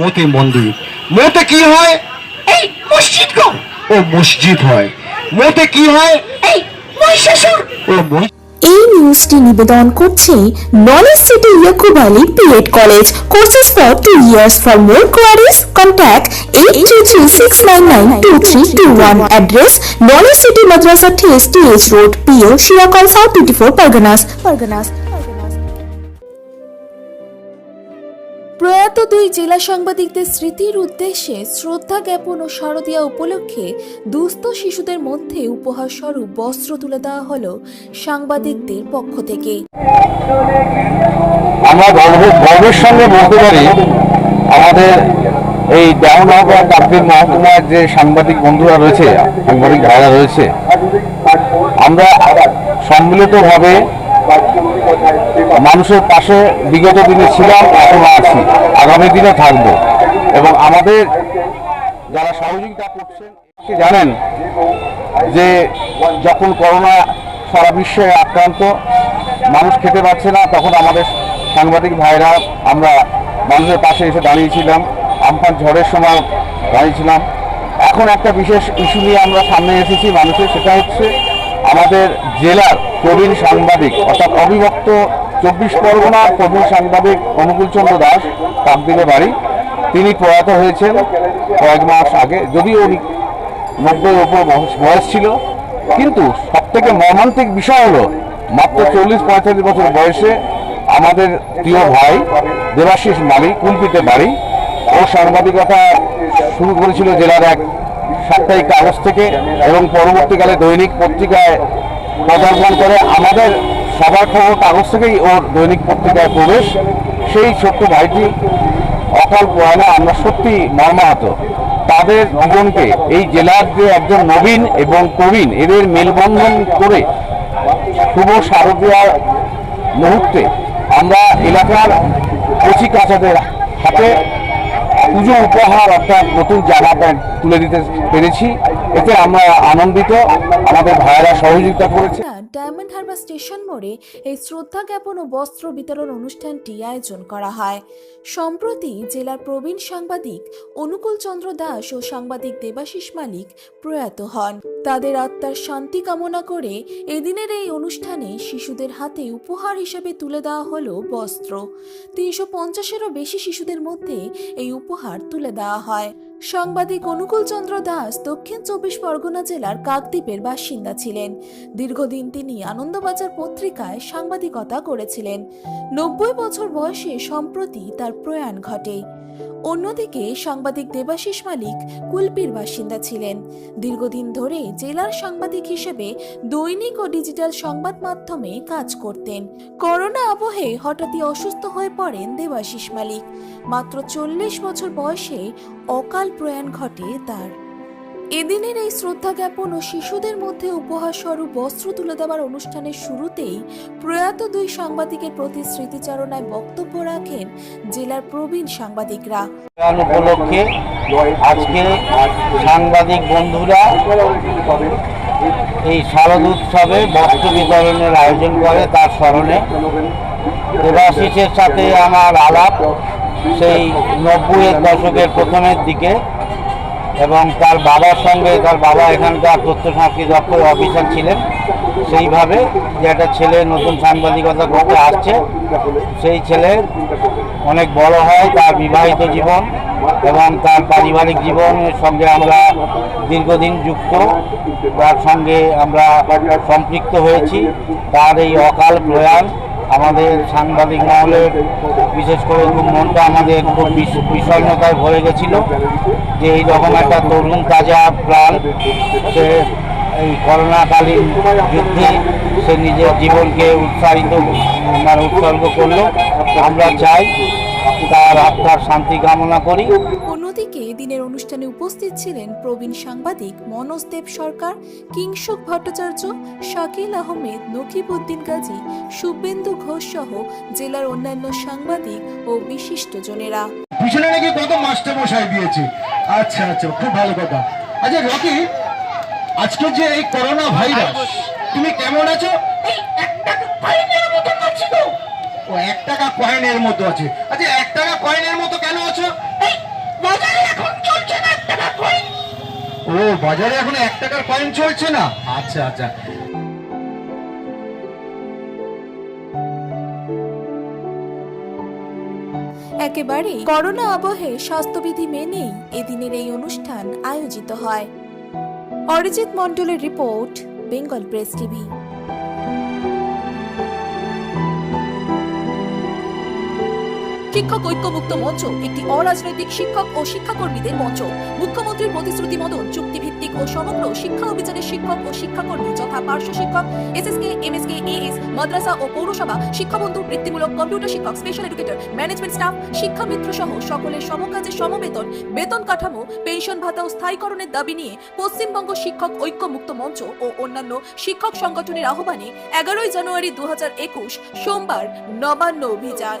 মতে মন্দির। মতে কি হয়? এই মসজিদ গো। ও মসজিদ হয়। মতে কি হয়? এই মহিষাসুর। ও মহি- এই নিউজটি নিবেদন করছে knowledge city Yakub Ali B Ed college. Courses for two years for more queries contact eight three three six nine nine two three two one address knowledge city মাদ্রাসা ঠেস T H road P O Shirakol south twenty four Parganas Parganas প্রয়াত দুই জেলা সাংবাদিকদের স্মৃতির উদ্দেশ্যে শ্রদ্ধা জ্ঞাপন ও শারদীয়া উপলক্ষে দুস্থ শিশুদের মধ্যে উপহার স্বরূপ বস্ত্র তুলে দেওয়া হলো সাংবাদিকদের পক্ষ থেকে। আমরা গর্ব গর্বের সঙ্গে বলতে পারি, আমাদের এই দেওয়ানগর কাব্যের মহকুমার যে সাংবাদিক বন্ধুরা রয়েছে, সাংবাদিক ভাইরা রয়েছে, আমরা সম্মিলিতভাবে মানুষের পাশে বিগত দিনে ছিলাম, এখন আছি। আগামী দিনে থাকব। এবং আমাদের যারা সহযোগিতা করছেন জানেন যে যখন করোনা সারা বিশ্বে আক্রান্ত, মানুষ খেতে পারছে না, তখন আমাদের সাংবাদিক ভাইরা আমরা মানুষের পাশে এসে দাঁড়িয়েছিলাম, আমফান ঝড়ের সময় দাঁড়িয়েছিলাম। এখন একটা বিশেষ ইস্যু নিয়ে আমরা সামনে এসেছি মানুষের, সেটা হচ্ছে আমাদের জেলার প্রবীণ সাংবাদিক অর্থাৎ অবিভক্ত চব্বিশ পরগনার প্রবীণ সাংবাদিক অনুকূল চন্দ্র দাস কাকদিলে বাড়ি। তিনি প্রয়াত হয়েছেন কয়েক মাস আগে, যদিও উনি নব্বই ওপর বয়স- ছিল। কিন্তু সব থেকে মর্মান্তিক বিষয় হলো, মাত্র চল্লিশ পঁয়তাল্লিশ বছর বয়সে আমাদের প্রিয় ভাই দেবাশিস মালিক কুলপিতে বাড়ি। ও সাংবাদিকতা শুরু করেছিল জেলার এক সাপ্তাহিক কাগজ থেকে এবং পরবর্তীকালে দৈনিক পত্রিকায় পদার্পণ করে আমাদের সবার খবর কাগজ থেকেই ওর দৈনিক পত্রিকায় প্রবেশ। সেই ছোট্ট ভাইটি অকাল প্রয়াণে আমরা সত্যি মর্মাহত। তাদের জীবনকে এই জেলার যে একজন নবীন এবং প্রবীণ, এদের মেলবন্ধন করে শুভ শারদীয়ার মুহূর্তে আমরা এলাকার কচি কাচাদের হাতে পুজো উপহার অর্থাৎ নতুন জামা প্যান্ট তুলে দিতে পেরেছি। এতে আমরা আনন্দিত, আমাদের ভাইয়েরা সহযোগিতা করেছে। ডায়মন্ড হারবার স্টেশন মোড়ে এই শ্রদ্ধা জ্ঞাপন ও বস্ত্র বিতরণ অনুষ্ঠানটি আয়োজন করা হয়। সম্প্রতি জেলার প্রবীণ সাংবাদিক অনুকূল চন্দ্র দাস ও সাংবাদিক দেবাশিস মালিক প্রয়াত হন। তাদের আত্মার শান্তি কামনা করে এদিনের এই অনুষ্ঠানে শিশুদের হাতে উপহার হিসেবে তুলে দেওয়া হলো বস্ত্র। তিনশো পঞ্চাশেরও বেশি শিশুদের মধ্যে এই উপহার তুলে দেওয়া হয়। সাংবাদিক অনুকূল চন্দ্র দাস দক্ষিণ চব্বিশ পরগনা জেলার কাকদ্বীপের বাসিন্দা ছিলেন। দীর্ঘদিন তিনি আনন্দবাজার পত্রিকায় সাংবাদিকতা করেছিলেন। নব্বই বছর বয়সে সম্প্রতি তার প্রয়াণ ঘটে। অন্যদিকে সাংবাদিক দেবাশিস মালিক কুলপির বাসিন্দা ছিলেন। দীর্ঘদিন ধরে জেলার সাংবাদিক হিসেবে দৈনিক ও ডিজিটাল সংবাদ মাধ্যমে কাজ করতেন। করোনা আবহে হঠাৎই অসুস্থ হয়ে পড়েন দেবাশিস মালিক। মাত্র চল্লিশ বছর বয়সে অকাল প্রয়াণ ঘটে তার। এদিনের এই শ্রদ্ধা জ্ঞাপন ও শিশুদের মধ্যে উপহার স্বরূপ বস্ত্র তুলে দেওয়ার অনুষ্ঠানের শুরুতেই প্রয়াত দুই সাংবাদিকের প্রতি স্মৃতিচারণায় বক্তব্য রাখেন জেলার প্রবীণ সাংবাদিকরা। উপলক্ষে আজকে সাংবাদিক বন্ধুরা এই শারদ উৎসবে বস্ত্র বিতরণের আয়োজন করে তার স্মরণে। দেবাশিসের সাথে আমার আলাপ। সেই নব্বইয়ের দশকের প্রথমের দিকে এবং তার বাবার সঙ্গে তার বাবা এখানকার তথ্য সংস্কৃতি দপ্তর অফিসার ছিলেন। সেইভাবে যে একটা ছেলে নতুন সাংবাদিকতা করতে আসছে, সেই ছেলে অনেক বড় হয় তার বিবাহিত জীবন এবং তার পারিবারিক জীবনের সঙ্গে আমরা দীর্ঘদিন যুক্ত, তার সঙ্গে আমরা সম্পৃক্ত হয়েছি। তার এই অকাল প্রয়াণ আমাদের সাংবাদিক মহলের বিশেষ করে মনটা আমাদের খুব বিষ- বিষণ্ণতায় ভরে গেছিল যে এই রকম একটা তরুণ তাজা প্রাণ, সে এই করোনাকালীন যুদ্ধে সে নিজের জীবনকে উৎসাহিত মানে উৎসর্গ করল। আমরা চাই তার আত্মার শান্তি কামনা করি। অন্যদিকে দিনের অনুষ্ঠানে উপস্থিত ছিলেন প্রবীণ সাংবাদিক মনোজ দেব সরকার, কিংসুক ভট্টাচার্য, শাকিল আহমেদ নকিবউদ্দিন গাজী শুভেন্দু ঘোষ সহ জেলার অন্যান্য সাংবাদিক ও বিশিষ্টজনেরা। পিছনে নাকি কত মাস্টার মশাই দিয়েছে? আচ্ছা আচ্ছা খুব ভালো কথা। আচ্ছা রকি, আজকে যে এই করোনা ভাইরাস, তুমি কেমন আছো? ও, এক টাকা কয়েনের মতো আছে। আচ্ছা এক টাকা কয়েনের মতো কেন আছো? ও বাজারে এখন এক টাকার কয়েন চলছে না? আচ্ছা আচ্ছা। করোনা আবহে স্বাস্থ্যবিধি মেনেই এদিনের এই অনুষ্ঠান আয়োজিত হয়। অরিজিৎ মন্ডলের রিপোর্ট বেঙ্গল প্রেস টিভি। শিক্ষক ঐক্যমুক্ত মঞ্চ, একটি অরাজনৈতিক শিক্ষক ও শিক্ষাকর্মীদের মঞ্চ, মুখ্যমন্ত্রীর প্রতিশ্রুতি মতন চুক্তিভিত্তিক ও সমগ্র শিক্ষা অভিযানের শিক্ষক ও শিক্ষাকর্মী যথা পার্শ্ব শিক্ষক, এসএসকে, এমএসকে, এএস, মাদ্রাসা ও পৌরসভা, শিক্ষাবন্ধু, বৃত্তিমূলক কম্পিউটার শিক্ষক, স্পেশাল এডুকেটর, ম্যানেজমেন্ট স্টাফ শিক্ষা মিত্র সহ সকলের সমকাজে সমবেতন, বেতন কাঠামো, পেনশন ভাতা ও স্থায়ীকরণের দাবি নিয়ে পশ্চিমবঙ্গ শিক্ষক ঐক্যমুক্ত মঞ্চ ও অন্যান্য শিক্ষক সংগঠনের আহ্বানে এগারোই জানুয়ারি দু হাজার একুশ সোমবার নবান্ন অভিযান।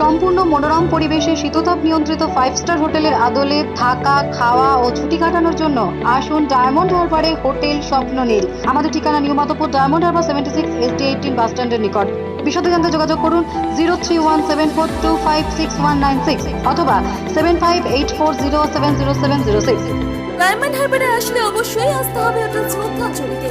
সম্পূর্ণ মনোরম পরিবেশে শীততাপ নিয়ন্ত্রিত ফাইভ স্টার হোটেলের আদলে থাকা, খাওয়া ও ছুটি কাটানোর জন্য আসুন ডায়মন্ড হারবারে হোটেল স্বপ্ননীল আমাদের ঠিকানা new Madhabpur Diamond Harbour seventy six S D eighteen bus স্ট্যান্ডের নিকট। বিশদে জানতে যোগাযোগ করুন zero three one seven four two five six one nine six অথবা seven five eight four zero seven zero seven zero six Diamond হারবারে আসলে অবশ্যই আসতে হবে হোটেল শ্রদ্ধাঞ্জলিতে।